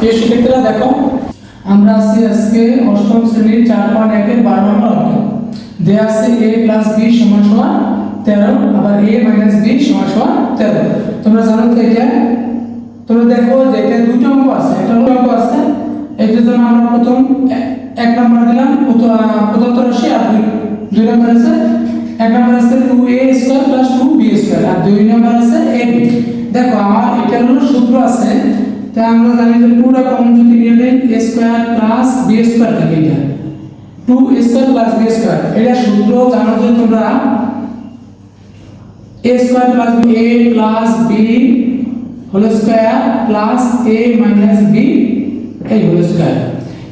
প্রিয় শিক্ষার্থীরা, দেখো, আমরা আছি আজকে অষ্টম শ্রেণির চার পয়েন্ট একের বারো নম্বর অঙ্ক। দেয়া আছে এ প্লাস বি সমান সমান তেরো, আবার এ মাইনাস বি সমান সমান তেরো। তোমরা জানো তো এটা? তোমরা দেখো যে এটা দুটো অঙ্ক আছে। একটা অঙ্ক আছে এটার জন্য আমরা প্রথম এক নম্বর দিলাম প্রদত্ত রাশি আর দুই দুই নম্বর আছে, এক নম্বর আছে two A square plus two B square আর দুই নম্বর আছে এ দেখো, আমার এটা হলো সূত্র আছে তা আমরা জানি যে টুটা কমন যদি নিয়ে নেই A square plus B square থাকে এটা two square plus B square এটা সূত্র জানো যে তোমরা a square plus b, a plus b, whole square plus a minus b, a whole square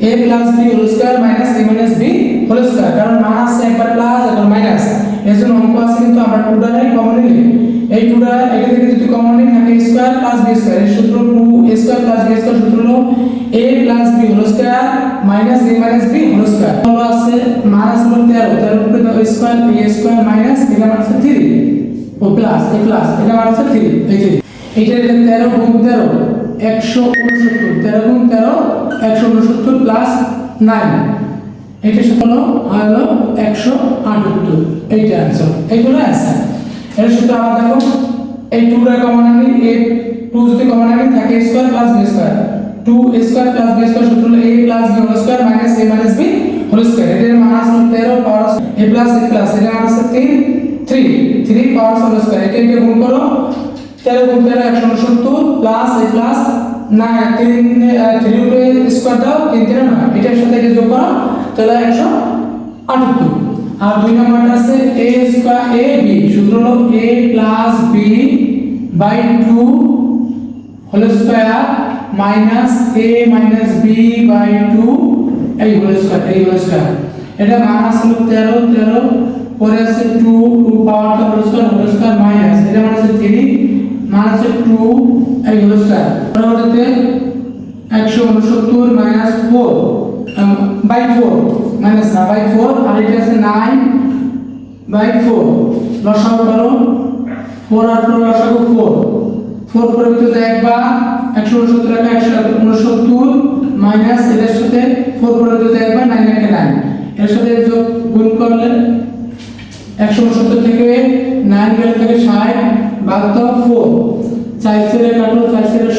a plus b, whole square minus a minus b, whole square কারণ মান আছে একবার plus একবার মাইনাস এর জন্য অঙ্ক আছে কিন্তু আমরা টুটাই কমন নিলে এই টুটা এটা থেকে যদি কমন নিই থাকে a square plus b square এর সূত্র 2 a square plus B square সূত্র হলো a plus b whole square minus a minus b whole square হলো আছে মাইনাস হলো 13 13 উপরে স্কয়ার a স্কয়ার মাইনাস এটা মানে 3 ও প্লাস এ প্লাস এটা মানে 3 এই 3 এটা 13 গুণ 13 169 13 গুণ 13 169 প্লাস 9 এটা হলো হলো 178 এইটা আনসার এইগুলো আছে এর সূত্র আবার দেখো। এই 2 টা কমন আনি এ 2 যদি কমন আনি থাকে square plus b square 2 a square plus b square সূত্র হলো a plus b whole square minus a minus b whole square এটার মান আছে 13 power a plus a plus এটার মান আছে 3 3 3 পাওয়ার হোল স্কয়ার এটা এটা গুণ করো 13 গুণ 13 169 প্লাস a প্লাস না 3 3 উপরে স্কয়ার দাও 3 3 না এটার সাথে যোগ করো, তাহলে 178 আর দুই নম্বরটা আছে a স্কয়ার a b সূত্র হলো a plus b by 2 whole square minus a minus b by 2 এই হোল স্কয়ার এই হোল স্কয়ার এটা মাইনাস হলো 13 13 পরে আছে 2 2 পাওয়ারটা whole square whole square minus এটা মানে আছে 3 মাইনাস 2 এই হোল স্কয়ার পরবর্তীতে 169 মাইনাস 4 বাই 4 মাইনাস না বাই 4 আর এটা আছে 9 বাই 4 লসাগু করো 4 আর 4 লসাগু 4 4 পরে ভিতরে একবার 169 টাকা 169 মাইনাস এর সাথে 4 পরে ভিতরে একবার 9 একে 9 এর সাথে করলে 169 থেকে 9 গেলে থেকে 60 বাদ দাও 4 চার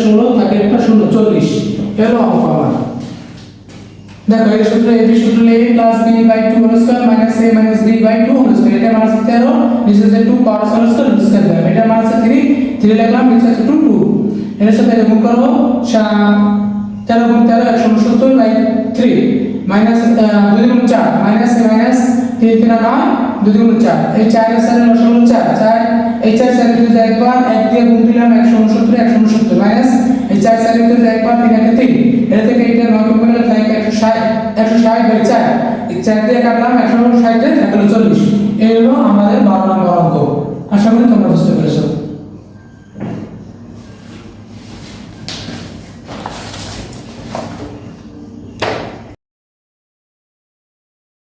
16 থাকে একটা 0 40 এর অঙ্ক আমার দেখো এই সূত্র এই সূত্র a plus b by 2 whole square minus a minus b by 2 whole square এটা আছে 13 নিচে আছে 2 power whole square whole square দেবে এটা আছে 3 3 লিখলাম, নিচে আছে 2 2 এর সাথে গুণ করব 13 গুণ 13 169 বাই 3 মাইনাস 2 গুণ 4 মাইনাস a মাইনাস 3 3 9 2 গুণ 4 এই 4 এর সাথে লসাগু 4 4 এই 4 সাথে যদি একবার 1 দিয়ে গুণ দিলাম 169 169 মাইনাস এই 4 সাথে যদি একবার 3 3 এটা থেকে 160 160 বাই চার। এই 4 দিয়ে কাটলাম 160 এ থাকল 40 এই হলো আমাদের 12 নম্বর অঙ্ক। আশা করি তোমরা বুঝতে পেরেছ।